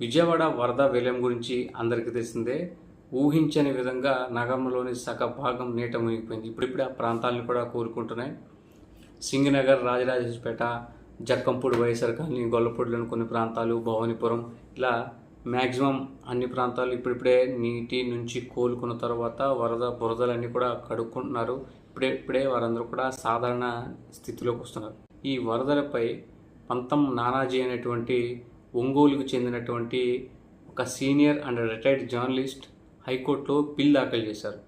విజయవాడ వరద విలయం గురించి అందరికీ తెలిసిందే. ఊహించని విధంగా నగరంలోని సగ భాగం నీట మునిగిపోయింది ఇప్పుడిప్పుడే ఆ ప్రాంతాలను కూడా కోలుకుంటున్నాయి సింగనగర్ రాజరాజేశ్వరపేట జక్కంపూడి వైఎస్ఆర్ కాలనీ గొల్లపూడిలోని కొన్ని ప్రాంతాలు భవానీపురం ఇలా మ్యాక్సిమం అన్ని ప్రాంతాలు ఇప్పుడిప్పుడే నీటి నుంచి కోలుకున్న తర్వాత వరద బురదలన్నీ కూడా కడుక్కుంటున్నారు. ఇప్పుడే ఇప్పుడే వారందరూ కూడా సాధారణ స్థితిలోకి వస్తున్నారు. ఈ వరదలపై పంతం నానాజీ అనేటువంటి ఒంగోలుకు చెందినటువంటి ఒక సీనియర్ అండ్ రిటైర్డ్ జర్నలిస్ట్ హైకోర్టులో బిల్ దాఖలు చేశారు.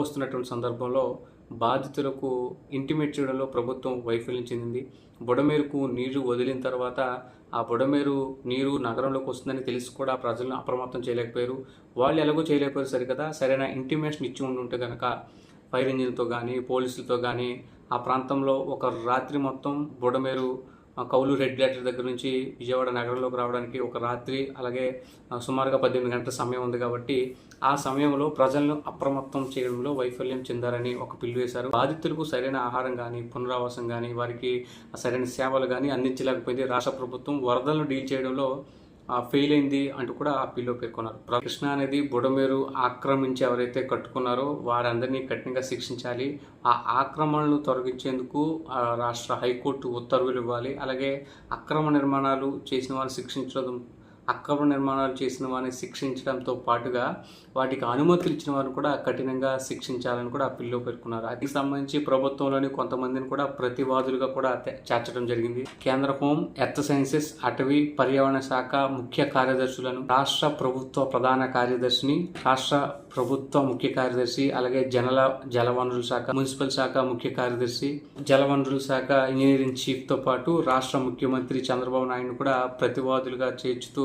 వస్తున్నటువంటి సందర్భంలో బాధితులకు ఇంటిమేట్ చేయడంలో ప్రభుత్వం వైఫల్యం చెందింది. బుడమేరుకు నీరు వదిలిన తర్వాత ఆ బుడమేరు నీరు నగరంలోకి వస్తుందని తెలిసి కూడా ప్రజలను అప్రమత్తం చేయలేకపోయారు. వాళ్ళు ఎలాగో చేయలేకపోయారు సరికదా? సరైన ఇంటిమేషన్ ఇచ్చి ఉండుంటే కనుక ఫైర్ ఇంజిన్తో కానీ పోలీసులతో కానీ ఆ ప్రాంతంలో ఒక రాత్రి మొత్తం బుడమేరు కౌలు రెడ్ లెటర్ దగ్గర నుంచి విజయవాడ నగరంలోకి రావడానికి ఒక రాత్రి అలాగే సుమారుగా పద్దెనిమిది గంటల సమయం ఉంది కాబట్టి ఆ సమయంలో ప్రజలను అప్రమత్తం చేయడంలో వైఫల్యం చెందారని ఒక పిల్లు వేశారు. బాధితులకు సరైన ఆహారం కానీ పునరావాసం కానీ వారికి సరైన సేవలు కానీ అందించలేకపోయింది. రాష్ట్ర ప్రభుత్వం వరదలను డీల్ చేయడంలో ఫెయిల్ అయింది అంటూ కూడా ఆ పిల్లో పేర్కొన్నారు. ప్ర- కృష్ణా అనేది బుడమేరు ఆక్రమించి ఎవరైతే కట్టుకున్నారో వారందరినీ కఠినంగా శిక్షించాలి. ఆ ఆక్రమణలు తొలగించేందుకు ఆ, రాష్ట్ర హైకోర్టు ఉత్తర్వులు ఇవ్వాలి. అలాగే అక్రమ నిర్మాణాలు చేసిన వారిని శిక్షించడం అక్రమ నిర్మాణాలు చేసిన వారిని శిక్షించడంతో పాటుగా వాటికి అనుమతులు ఇచ్చిన వారిని కూడా కఠినంగా శిక్షించాలని కూడా ఆ పిల్లో పేర్కొన్నారు. దీనికి సంబంధించి ప్రభుత్వంలోని కొంతమందిని కూడా ప్రతివాదులుగా కూడా చేర్చడం జరిగింది. కేంద్ర హోం ఎర్త్ సైన్సెస్ అటవీ పర్యావరణ శాఖ ముఖ్య కార్యదర్శులను రాష్ట్ర ప్రభుత్వ ప్రధాన కార్యదర్శిని రాష్ట్ర ప్రభుత్వ ముఖ్య కార్యదర్శి అలాగే జనల జలవనరుల శాఖ మున్సిపల్ శాఖ ముఖ్య కార్యదర్శి జలవనరుల శాఖ ఇంజనీరింగ్ చీఫ్తో పాటు రాష్ట్ర ముఖ్యమంత్రి చంద్రబాబు నాయుడు కూడా ప్రతివాదులుగా చేర్చుతూ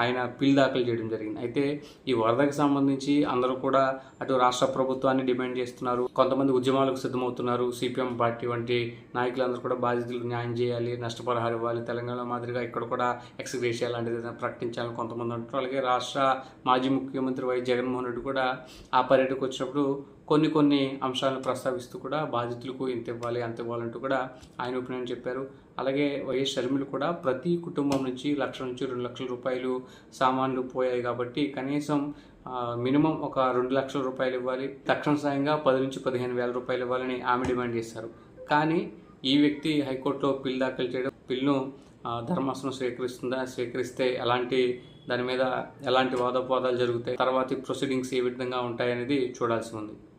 ఆయన పిల్ దాఖలు చేయడం జరిగింది. అయితే ఈ వరదకు సంబంధించి అందరూ కూడా అటు రాష్ట్ర ప్రభుత్వాన్ని డిమాండ్ చేస్తున్నారు. కొంతమంది ఉద్యమాలకు సిద్ధమవుతున్నారు. సిపిఎం పార్టీ వంటి నాయకులందరూ కూడా బాధితులకు న్యాయం చేయాలి నష్టపరిహారం ఇవ్వాలి. తెలంగాణ మాదిరిగా ఇక్కడ కూడా ఎక్స్గ్రేషియా లాంటిది ప్రకటించాలని కొంతమంది అంటారు అలాగే రాష్ట్ర మాజీ ముఖ్యమంత్రి వైఎస్ జగన్మోహన్ రెడ్డి కూడా ఆ పర్యటనకు వచ్చినప్పుడు కొన్ని కొన్ని అంశాలను ప్రస్తావిస్తూ కూడా బాధితులకు ఇంత ఇవ్వాలి అంత ఇవ్వాలంటూ కూడా ఆయన ఒపీనియన్ చెప్పారు. అలాగే వైఎస్ షర్మిలు కూడా ప్రతి కుటుంబం నుంచి లక్ష నుంచి రెండు లక్షల రూపాయలు సామాన్లు పోయాయి కాబట్టి కనీసం మినిమం ఒక రెండు లక్షల రూపాయలు ఇవ్వాలి. తక్షణ సాయంగా పది నుంచి పదిహేను వేల రూపాయలు ఇవ్వాలని ఆమె డిమాండ్ చేశారు. కానీ ఈ వ్యక్తి హైకోర్టులో పిల్లు దాఖలు చేయడం పిల్ను ధర్మాసనం స్వీకరిస్తుందా స్వీకరిస్తే ఎలాంటి దాని మీద ఎలాంటి వాదోపవాదాలు జరుగుతాయి తర్వాతి ప్రొసీడింగ్స్ ఏ విధంగా ఉంటాయనేది చూడాల్సి ఉంది.